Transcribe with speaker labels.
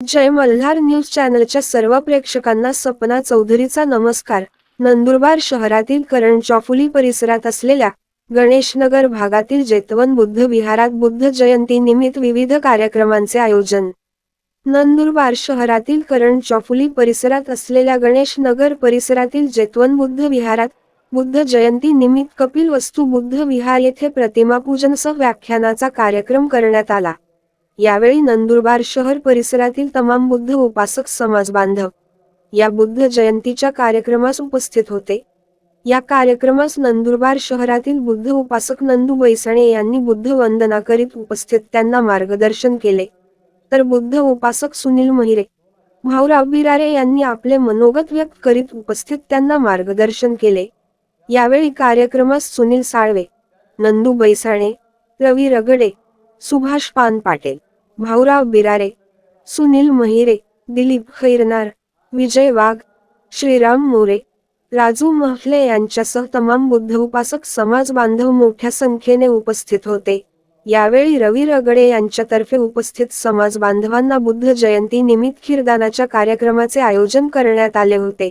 Speaker 1: जय Malhar news चॅनलच्या सर्व प्रेक्षकांना सपना चौधरीचा नमस्कार. नंदुरबार शहरातील करण चौफुली परिसरात असलेल्या गणेशनगर भागातील जैतवन बुद्ध विहारात बुद्ध जयंती निमित्त विविध कार्यक्रमांचे आयोजन. नंदुरबार शहरातील करण चौफुली परिसरात असलेल्या गणेशनगर परिसरातील जैतवन बुद्ध विहारात बुद्ध जयंती निमित्त कपिल वस्तू बुद्ध विहार येथे प्रतिमा व्याख्यानाचा कार्यक्रम करण्यात आला. यावेळी नंदुरबार शहर परिसरातील तमाम बुद्ध उपासक समाज बांधव या बुद्ध जयंतीच्या कार्यक्रमास उपस्थित होते. या कार्यक्रमास नंदुरबार शहरातील बुद्ध उपासक नंदू बैसणे यांनी बुद्ध वंदना करीत उपस्थित त्यांना मार्गदर्शन केले. तर बुद्ध उपासक सुनील महिरे भाऊराव बिरारे यांनी आपले मनोगत व्यक्त करीत उपस्थित त्यांना मार्गदर्शन केले. यावेळी कार्यक्रमास सुनील साळवे नंदू बैसाणे रवी रगडे सुभाष पान पाटील भाऊराव बिरारे सुनील महिरे दिलीप खैरनार विजय वाघ श्रीराम मोरे राजू महले यांच्यासह तमाम बुद्ध उपासक समाज बांधव मोठ्या संख्येने उपस्थित होते. यावेळी रवी रगडे यांच्यातर्फे उपस्थित समाज बांधवांना बुद्ध जयंती निमित्त खीरदानाच्या कार्यक्रमाचे आयोजन करण्यात आले होते.